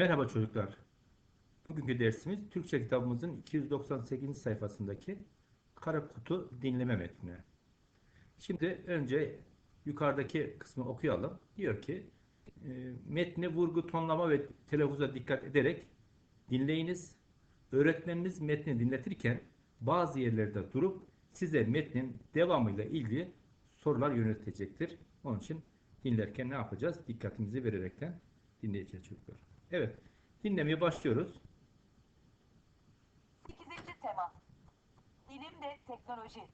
Merhaba çocuklar. Bugünkü dersimiz Türkçe kitabımızın 298. sayfasındaki Kara Kutu dinleme metni. Şimdi önce yukarıdaki kısmı okuyalım. Diyor ki e, metni vurgu, tonlama ve telaffuza dikkat ederek dinleyiniz. Öğretmeniniz metni dinletirken bazı yerlerde durup size metnin devamıyla ilgili sorular yöneltecektir. Onun için dinlerken ne yapacağız? Dikkatimizi vererekten dinleyeceğiz çocuklar. Evet, dinlemeye başlıyoruz. 8. tema. Bilim ve teknoloji.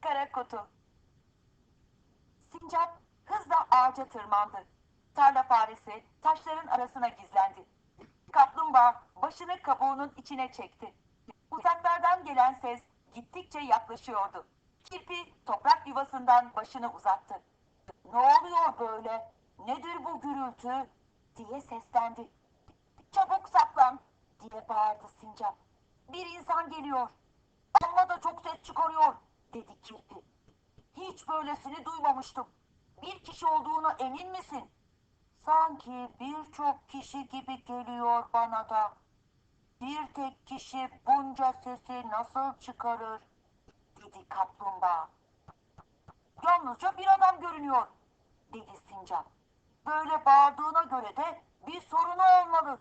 Kara kutu. Sincap hızla ağaca tırmandı. Tarla faresi taşların arasına gizlendi. Kaplumbağa başını kabuğunun içine çekti. Uzaklardan gelen ses gittikçe yaklaşıyordu. Kirpi toprak yuvasından başını uzattı. Ne oluyor böyle? Nedir bu gürültü? Diye seslendi. Çabuk saklan diye bağırdı sincap. Bir insan geliyor. Amma da çok ses çıkarıyor dedi kirpi. Hiç böylesini duymamıştım. Bir kişi olduğuna emin misin? Sanki birçok kişi gibi geliyor bana da. Bir tek kişi bunca sesi nasıl çıkarır? dedi kaplumbağa. Yalnızca bir adam görünüyor dedi sincap. Böyle bağırdığına göre de bir sorunu olmalı.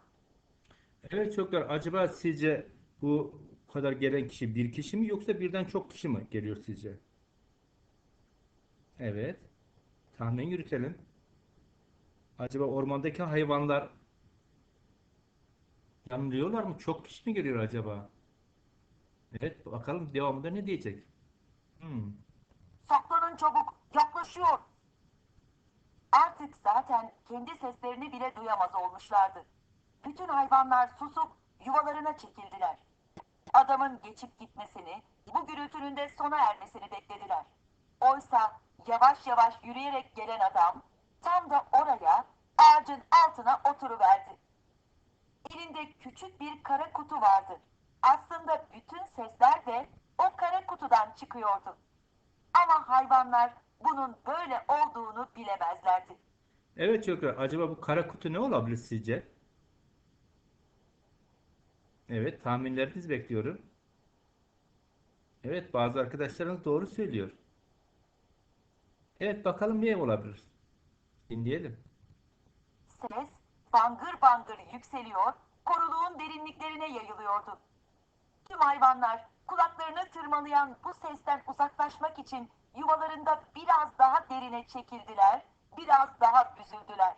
Evet çocuklar, acaba sizce bu kadar gelen kişi bir kişi mi yoksa birden çok kişi mi geliyor sizce? Evet. Tahmin yürütelim. Acaba ormandaki hayvanlar yanılıyorlar mı? Çok kişi mi geliyor acaba? Evet, bakalım devamında ne diyecek? Hmm. Saklanın çabuk, yaklaşıyor. Artık zaten kendi seslerini bile duyamaz olmuşlardı. Bütün hayvanlar susup yuvalarına çekildiler. Adamın geçip gitmesini, bu gürültünün de sona ermesini beklediler. Oysa yavaş yavaş yürüyerek gelen adam tam da oraya ağacın altına oturuverdi. Elinde küçük bir kara kutu vardı. Aslında bütün sesler de o kara kutudan çıkıyordu. Ama hayvanlar bunun böyle olduğunu bilemezlerdi. Evet çocuklar, acaba bu kara kutu ne olabilir sizce? Evet, tahminlerinizi bekliyorum. Evet, bazı arkadaşlarınız doğru söylüyor. Evet, bakalım ne olabilir? Dinleyelim. Ses bangır bangır yükseliyor, koruluğun derinliklerine yayılıyordu. Tüm hayvanlar kulaklarını tırmalayan bu sesten uzaklaşmak için yuvalarında biraz daha derine çekildiler, biraz daha büzüldüler.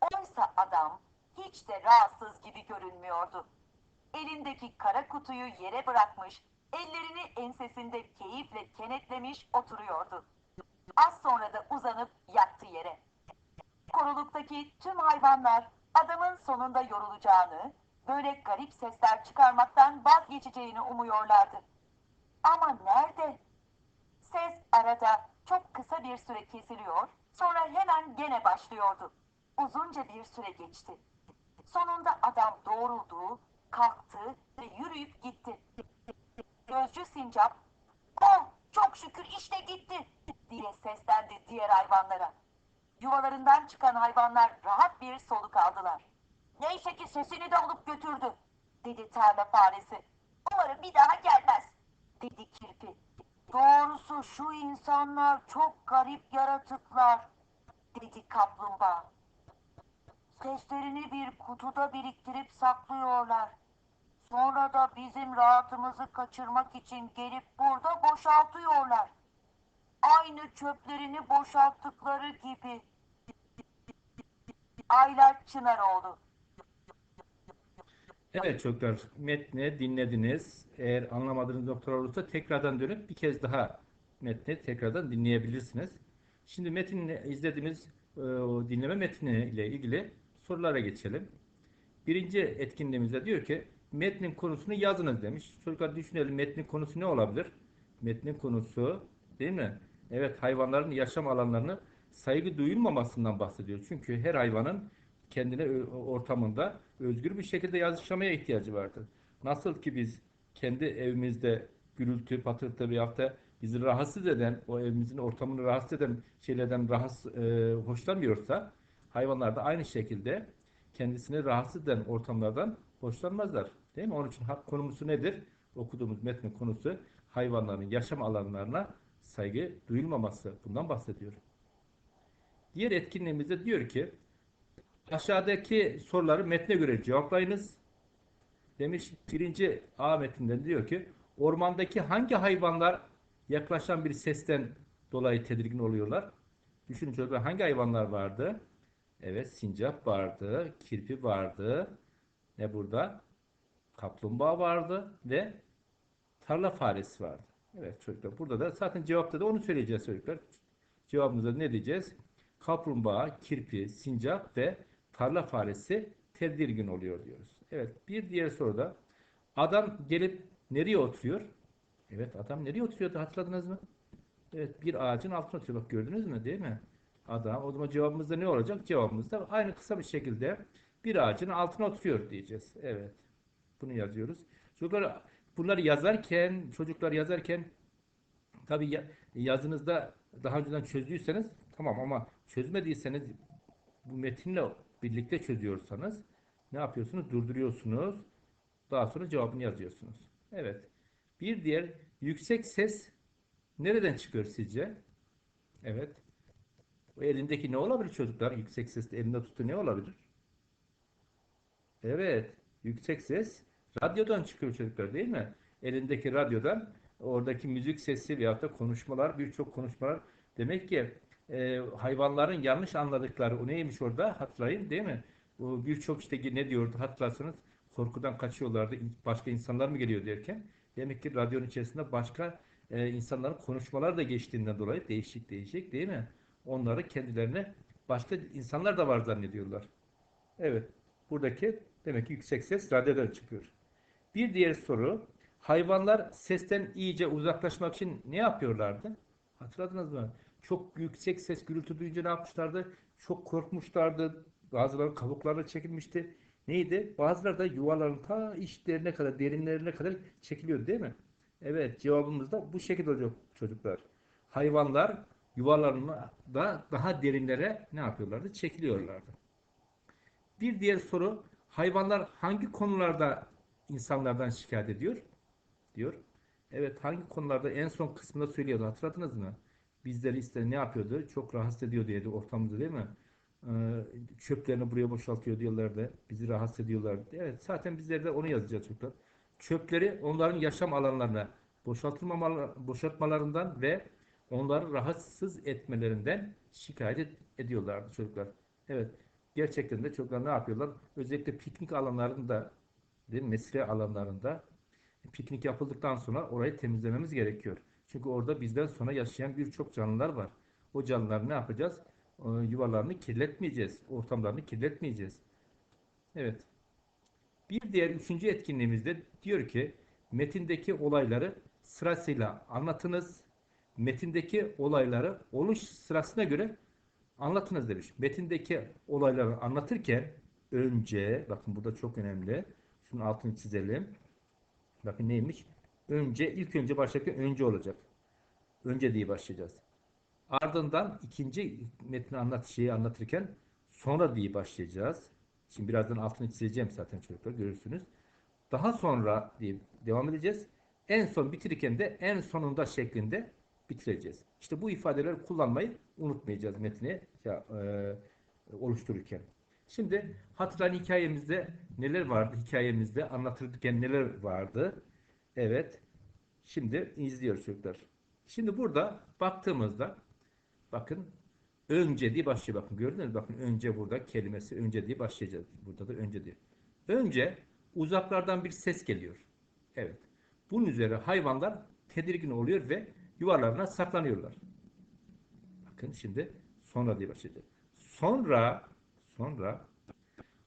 Oysa adam hiç de rahatsız gibi görünmüyordu. Elindeki kara kutuyu yere bırakmış, ellerini ensesinde keyifle kenetlemiş oturuyordu. Az sonra da uzanıp yattı yere. Koruluktaki tüm hayvanlar adamın sonunda yorulacağını, böyle garip sesler çıkarmaktan vazgeçeceğini umuyorlardı. Ama nerede? Ses arada çok kısa bir süre kesiliyor, sonra hemen gene başlıyordu. Uzunca bir süre geçti. Sonunda adam doğruldu, kalktı ve yürüyüp gitti. Gözcü sincap, oh çok şükür işte gitti diye seslendi diğer hayvanlara. Yuvalarından çıkan hayvanlar rahat bir soluk aldılar. Neyse ki sesini de alıp götürdü, dedi tarla faresi. Umarım bir daha gelmez, dedi kirpi. Doğrusu şu insanlar çok garip yaratıklar, dedi kaplumbağa. Seslerini bir kutuda biriktirip saklıyorlar. Sonra da bizim rahatımızı kaçırmak için gelip burada boşaltıyorlar. Aynı çöplerini boşalttıkları gibi. Aylar Çınaroğlu. Evet çocuklar, metni dinlediniz. Eğer anlamadığınız noktalar olursa tekrardan dönüp bir kez daha metni tekrardan dinleyebilirsiniz. Şimdi metinle izlediğimiz e, o dinleme metni ile ilgili sorulara geçelim. Birinci etkinliğimizde diyor ki metnin konusunu yazınız demiş. Çocuklar düşünelim metnin konusu ne olabilir? Metnin konusu değil mi? Evet hayvanların yaşam alanlarını saygı duyulmamasından bahsediyor. Çünkü her hayvanın kendine ortamında özgür bir şekilde yaşamaya ihtiyacı vardır. Nasıl ki biz kendi evimizde gürültü, patırtı veyahut da bizi rahatsız eden, o evimizin ortamını rahatsız eden şeylerden rahatsız, e, hoşlanmıyorsa hayvanlar da aynı şekilde kendisini rahatsız eden ortamlardan hoşlanmazlar. Değil mi? Onun için hak konumusu nedir? Okuduğumuz metnin konusu hayvanların yaşam alanlarına saygı duyulmaması. Bundan bahsediyor. Diğer etkinliğimizde diyor ki aşağıdaki soruları metne göre cevaplayınız. Demiş birinci A metninden diyor ki ormandaki hangi hayvanlar yaklaşan bir sesten dolayı tedirgin oluyorlar? Düşünün çocuklar hangi hayvanlar vardı? Evet sincap vardı, kirpi vardı. Ne burada? Kaplumbağa vardı ve tarla faresi vardı. Evet çocuklar burada da zaten cevapta da onu söyleyeceğiz çocuklar. Cevabımızda ne diyeceğiz? Kaplumbağa, kirpi, sincap ve tarla faresi tedirgin oluyor diyoruz. Evet bir diğer soruda adam gelip nereye oturuyor? Evet adam nereye oturuyordu hatırladınız mı? Evet bir ağacın altına oturuyor. Bak gördünüz mü değil mi? Adam o zaman cevabımız da ne olacak? Cevabımız da aynı kısa bir şekilde bir ağacın altına oturuyor diyeceğiz. Evet. Bunu yazıyoruz. Çocuklar bunları yazarken çocuklar yazarken tabii ya- yazınızda daha önceden çözdüyseniz tamam ama çözmediyseniz bu metinle birlikte çözüyorsanız ne yapıyorsunuz? Durduruyorsunuz. Daha sonra cevabını yazıyorsunuz. Evet. Bir diğer yüksek ses nereden çıkıyor sizce? Evet. O elindeki ne olabilir çocuklar? Yüksek sesle elinde tuttuğu ne olabilir? Evet. Yüksek ses radyodan çıkıyor çocuklar değil mi? Elindeki radyodan oradaki müzik sesi veyahut da konuşmalar, birçok konuşmalar. Demek ki e, hayvanların yanlış anladıkları o neymiş orada hatırlayın değil mi? Birçok işte ne diyordu hatırlarsanız korkudan kaçıyorlardı. Başka insanlar mı geliyor derken. Demek ki radyonun içerisinde başka e, insanların konuşmalar da geçtiğinden dolayı değişik değişik değil mi? Onları kendilerine başka insanlar da var zannediyorlar. Evet. Buradaki demek ki yüksek ses radyodan çıkıyor. Bir diğer soru. Hayvanlar sesten iyice uzaklaşmak için ne yapıyorlardı? Hatırladınız mı? Çok yüksek ses gürültü duyunca ne yapmışlardı? Çok korkmuşlardı. Bazıları kabuklarına çekilmişti. Neydi? Bazıları da yuvaların ta içlerine kadar, derinlerine kadar çekiliyordu değil mi? Evet, cevabımız da bu şekilde olacak çocuklar. Hayvanlar yuvalarında daha derinlere ne yapıyorlardı? Çekiliyorlardı. Bir diğer soru, hayvanlar hangi konularda insanlardan şikayet ediyor? Diyor. Evet, hangi konularda en son kısmında söylüyordu, hatırladınız mı? Bizleri işte ne yapıyordu? Çok rahatsız ediyor diyordu ortamımızda değil mi? Ee, çöplerini buraya boşaltıyor diyorlardı. Bizi rahatsız ediyorlardı. Evet, zaten bizler de onu yazacağız çocuklar. Çöpleri onların yaşam alanlarına boşaltmalarından ve onları rahatsız etmelerinden şikayet ed- ediyorlardı çocuklar. Evet, gerçekten de çocuklar ne yapıyorlar? Özellikle piknik alanlarında, değil mi? Mesire alanlarında piknik yapıldıktan sonra orayı temizlememiz gerekiyor. Çünkü orada bizden sonra yaşayan birçok canlılar var. O canlılar ne yapacağız? Ee, Yuvalarını kirletmeyeceğiz. Ortamlarını kirletmeyeceğiz. Evet. Bir diğer üçüncü etkinliğimizde diyor ki metindeki olayları sırasıyla anlatınız. Metindeki olayları oluş sırasına göre anlatınız demiş. Metindeki olayları anlatırken önce bakın bu da çok önemli. Şunun altını çizelim. Bakın neymiş? Önce ilk önce başlarken önce olacak. Önce diye başlayacağız. Ardından ikinci metni anlat şeyi anlatırken sonra diye başlayacağız. Şimdi birazdan altını çizeceğim zaten çocuklar görürsünüz. Daha sonra diye devam edeceğiz. En son bitirirken de en sonunda şeklinde bitireceğiz. İşte bu ifadeleri kullanmayı unutmayacağız metni ya, e, oluştururken. Şimdi hatırlayın hikayemizde neler vardı? Hikayemizde anlatırken neler vardı? Evet. Şimdi izliyoruz çocuklar. Şimdi burada baktığımızda bakın önce diye başlıyor. Bakın gördünüz mü? Bakın önce burada kelimesi önce diye başlayacağız. Burada da önce diye. Önce uzaklardan bir ses geliyor. Evet. Bunun üzerine hayvanlar tedirgin oluyor ve yuvalarına saklanıyorlar. Bakın şimdi sonra diye başlayacak. Sonra sonra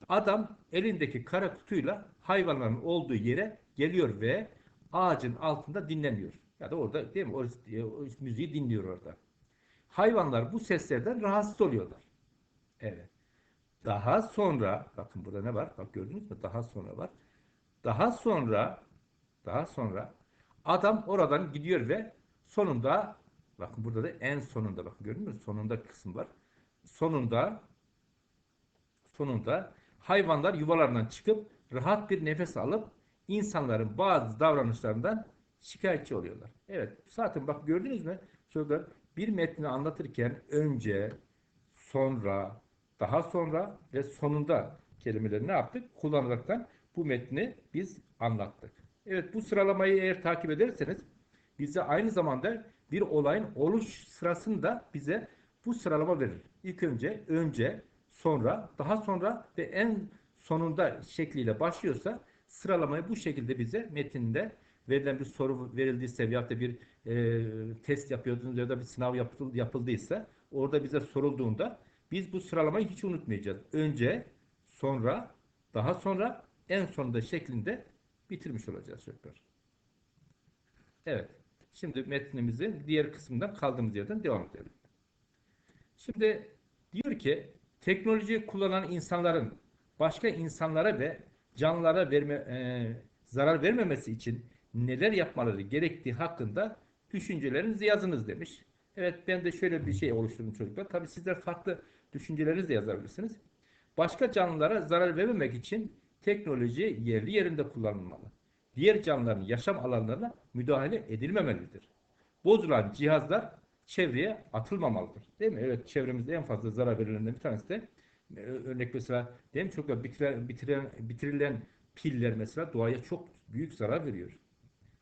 adam elindeki kara kutuyla hayvanların olduğu yere geliyor ve ağacın altında dinleniyor. Ya da orada değil mi? O, o müziği dinliyor orada. Hayvanlar bu seslerden rahatsız oluyorlar. Evet. Daha sonra bakın burada ne var? Bak gördünüz mü? Daha sonra var. Daha sonra daha sonra adam oradan gidiyor ve sonunda bakın burada da en sonunda bakın gördünüz mü? Sonunda kısım var. Sonunda sonunda hayvanlar yuvalarından çıkıp rahat bir nefes alıp insanların bazı davranışlarından şikayetçi oluyorlar. Evet, zaten bak gördünüz mü? Çocuklar bir metni anlatırken önce, sonra, daha sonra ve sonunda kelimeleri ne yaptık? Kullanaraktan bu metni biz anlattık. Evet bu sıralamayı eğer takip ederseniz bize aynı zamanda bir olayın oluş sırasını da bize bu sıralama verir. İlk önce, önce, sonra, daha sonra ve en sonunda şekliyle başlıyorsa sıralamayı bu şekilde bize metinde verilen bir soru verildiyse veyahut da bir e, test yapıyordunuz ya da bir sınav yapıl- yapıldıysa orada bize sorulduğunda biz bu sıralamayı hiç unutmayacağız. Önce, sonra, daha sonra, en sonunda şeklinde bitirmiş olacağız çocuklar. Evet. Şimdi metnimizin diğer kısmından kaldığımız yerden devam edelim. Şimdi diyor ki teknolojiyi kullanan insanların başka insanlara ve canlılara verme, e, zarar vermemesi için neler yapmaları gerektiği hakkında düşüncelerinizi yazınız demiş. Evet ben de şöyle bir şey oluşturdum çocuklar. Tabii sizler farklı düşüncelerinizi de yazabilirsiniz. Başka canlılara zarar vermemek için teknoloji yerli yerinde kullanılmalı. Diğer canlıların yaşam alanlarına müdahale edilmemelidir. Bozulan cihazlar çevreye atılmamalıdır. Değil mi? Evet çevremizde en fazla zarar verilenden bir tanesi de örnek mesela değil mi? Çok bitiren, bitiren, bitirilen piller mesela doğaya çok büyük zarar veriyor.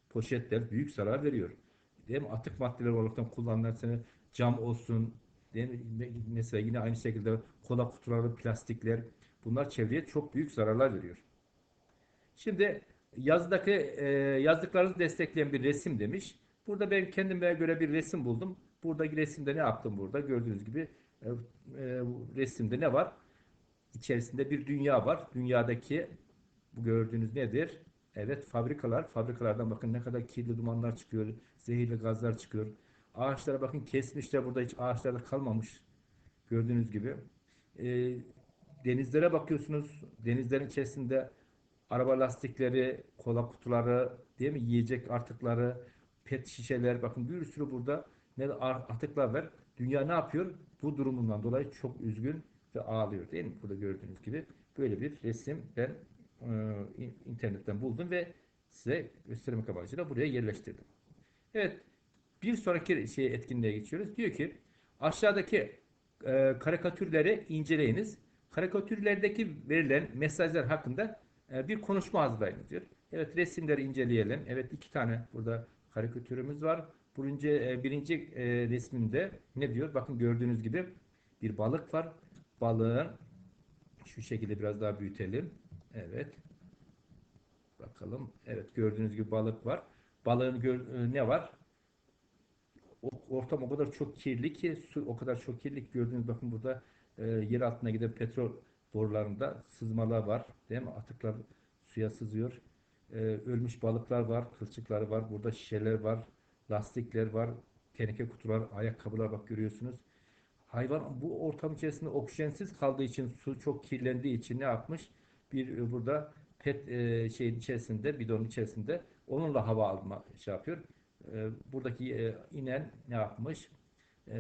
Poşetler büyük zarar veriyor. Değil mi? Atık maddeler olarak kullanılan cam olsun, değil? Mesela yine aynı şekilde kola kutuları, plastikler bunlar çevreye çok büyük zararlar veriyor. Şimdi yazdaki e, yazdıklarınızı destekleyen bir resim demiş. Burada ben kendime göre bir resim buldum. Buradaki resimde ne yaptım burada? Gördüğünüz gibi e, resimde ne var? İçerisinde bir dünya var. Dünyadaki gördüğünüz nedir? Evet fabrikalar. Fabrikalardan bakın ne kadar kirli dumanlar çıkıyor. Zehirli gazlar çıkıyor. Ağaçlara bakın kesmişler. Burada hiç ağaçlarda kalmamış. Gördüğünüz gibi. E, denizlere bakıyorsunuz. Denizlerin içerisinde araba lastikleri, kola kutuları, değil mi? Yiyecek artıkları, pet şişeler. Bakın bir sürü burada ne atıklar var. Dünya ne yapıyor? Bu durumundan dolayı çok üzgün ve ağlıyor değil mi? Burada gördüğünüz gibi böyle bir resim ben e, in- internetten buldum ve size göstermek amacıyla buraya yerleştirdim. Evet, bir sonraki şey etkinliğe geçiyoruz. Diyor ki aşağıdaki e, karikatürleri inceleyiniz. Karikatürlerdeki verilen mesajlar hakkında e, bir konuşma hazırlayın diyor. Evet resimleri inceleyelim. Evet iki tane burada karikatürümüz var. Birinci, e, birinci e, resminde ne diyor? Bakın gördüğünüz gibi bir balık var. Balığın şu şekilde biraz daha büyütelim. Evet. Bakalım. Evet gördüğünüz gibi balık var. Balığın gör- e, ne var? Ortam o kadar çok kirli ki su o kadar çok kirli ki gördüğünüz bakın burada e, yer altına giden petrol borularında sızmalar var. Değil mi? Atıklar suya sızıyor. E, ölmüş balıklar var, kılçıklar var. Burada şişeler var, lastikler var, teneke kutular, ayakkabılar bak görüyorsunuz. Hayvan bu ortam içerisinde oksijensiz kaldığı için su çok kirlendiği için ne yapmış? Bir e, burada pet e, şeyin içerisinde, bidonun içerisinde onunla hava alma şey yapıyor. E, buradaki e, inen ne yapmış? E,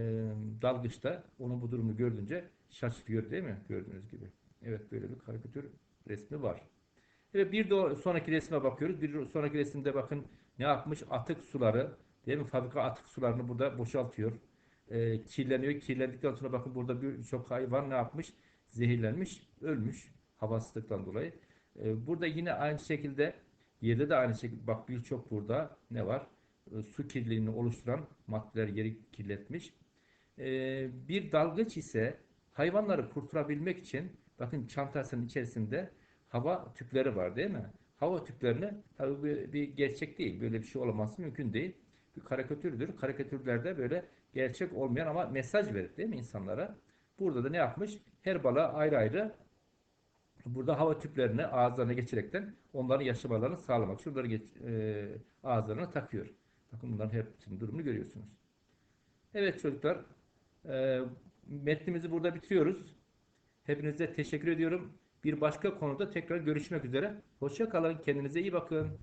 dalgıçta onun bu durumu gördüğünce şaşırıyor değil mi? Gördüğünüz gibi. Evet böyle bir karikatür resmi var. Evet bir de sonraki resme bakıyoruz. Bir sonraki resimde bakın ne yapmış? Atık suları değil mi? Fabrika atık sularını burada boşaltıyor. E, kirleniyor. Kirlendikten sonra bakın burada birçok hayvan ne yapmış? Zehirlenmiş, ölmüş havasızlıktan dolayı. E, burada yine aynı şekilde yerde de aynı şekilde bak birçok burada ne var? E, su kirliliğini oluşturan maddeler yeri kirletmiş. E, bir dalgıç ise hayvanları kurtarabilmek için bakın çantasının içerisinde hava tüpleri var değil mi? Hava tüplerini tabii bir, bir gerçek değil. Böyle bir şey olaması mümkün değil. Bir karikatürdür. Karikatürlerde böyle gerçek olmayan ama mesaj verir değil mi insanlara? Burada da ne yapmış? Her balığa ayrı ayrı burada hava tüplerini ağızlarına geçirekten onların yaşamalarını sağlamak. Şunları geç, e, ağızlarına takıyor. Bakın bunların hepsinin durumunu görüyorsunuz. Evet çocuklar, e, metnimizi burada bitiriyoruz. Hepinize teşekkür ediyorum. Bir başka konuda tekrar görüşmek üzere. Hoşça kalın. Kendinize iyi bakın.